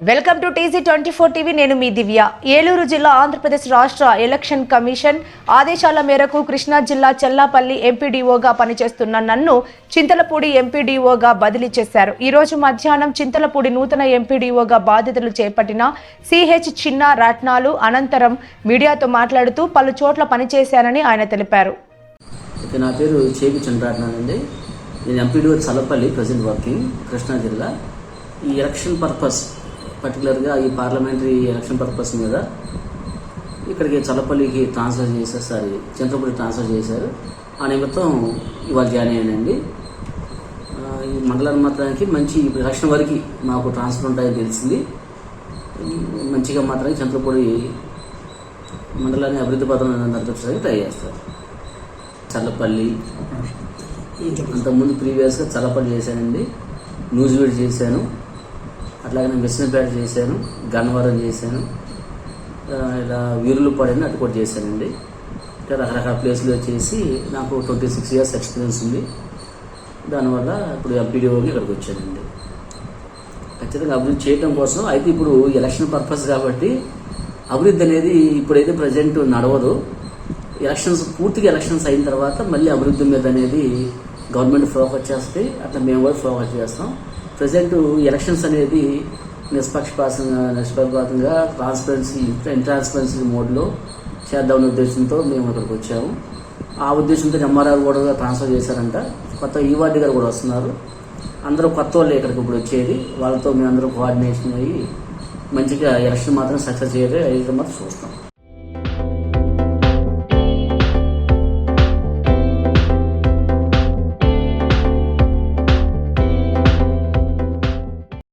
Welcome to TG twenty four TV. నేను మీ దివ్య. ఏలూరు జిల్లా ఆంధ్రప్రదేశ్ రాష్ట్ర ఎలక్షన్ కమిషన్ ఆదేశాల మేరకు కృష్ణా జిల్లా చెల్లాపల్లి ఎంపీడీఓగా పనిచేస్తున్న నన్ను చింతలపూడి ఎంపీడీఓగా బదిలీ చేశారు. ఈరోజు మధ్యాహ్నం చింతలపూడి నూతన ఎంపీడీఓగా బాధ్యతలు చేపట్టిన సిహెచ్ చిన్న రాట్నాలు అనంతరం మీడియాతో మాట్లాడుతూ పలు చోట్ల పనిచేశానని ఆయన తెలిపారు. నా పేరు నేను MPDO Challapalli present working Krishna జిల్లా. ఈ ఎలక్షన్ పర్పస్ పర్టికులర్గా ఈ పార్లమెంటరీ ఎలక్షన్ పర్పస్ మీద ఇక్కడికి చల్లపల్లికి ట్రాన్స్ఫర్ చేశారు సారీ చంద్రపూడి ట్రాన్స్ఫర్ చేశారు. ఆ నిమిత్తం ఇవాళ జాయిన్ అయ్యానండి. ఈ మండలం మాత్రానికి మంచి ఎలక్షన్ వరకు మాకు ట్రాన్స్ఫర్ ఉంటాయని తెలిసింది. మంచిగా మాత్రమే చంద్రపూడి మండలాన్ని అభివృద్ధి పథకం నడిపించడానికి ట్రై చేస్తారు. చల్లపల్లి అంతకుముందు ప్రీవియస్గా చల్లపల్లి చేశానండి. నూజివీడు చేశాను. అట్లాగే విష్ణుపేట చేశాను గన్నవరం చేశాను ఇలా వీరులపాడని అటు కూడా చేశానండి. ఇంకా రకరకాల ప్లేస్లో చేసి నాకు ట్వంటీ సిక్స్ ఇయర్స్ ఎక్స్పీరియన్స్ ఉంది. దానివల్ల ఇప్పుడు ఎంపీడీఓకి ఇక్కడికి వచ్చానండి. ఖచ్చితంగా అభివృద్ధి చేయడం కోసం అయితే ఇప్పుడు ఎలక్షన్ పర్పస్ కాబట్టి అభివృద్ధి అనేది ఇప్పుడైతే ప్రజెంట్ నడవదు. ఎలక్షన్స్ పూర్తిగా ఎలక్షన్స్ అయిన తర్వాత మళ్ళీ అభివృద్ధి మీద అనేది గవర్నమెంట్ ఫోకస్ చేస్తే అట్లా మేము కూడా ఫోకస్ చేస్తాం. ప్రజెంట్ ఎలక్షన్స్ అనేది నిష్పక్షపాతంగా నిష్పక్షపాతంగా ట్రాన్స్పరెన్సీ ట్రాన్స్పరెన్సీ మోడ్లో చేద్దామనే ఉద్దేశంతో మేము ఇక్కడికి వచ్చాము. ఆ ఉద్దేశంతో ఎంఆర్ఆర్ కూడా ట్రాన్స్ఫర్ చేశారంట. కొత్త ఈవార్డి గారు కూడా వస్తున్నారు. అందరూ కొత్త వాళ్ళు ఇక్కడికి ఇప్పుడు వచ్చేది. వాళ్ళతో మేము అందరూ కోఆర్డినేషన్ అయ్యి మంచిగా ఎలక్షన్ మాత్రం సక్సెస్ చేయడం అయితే మాత్రం చూస్తాం.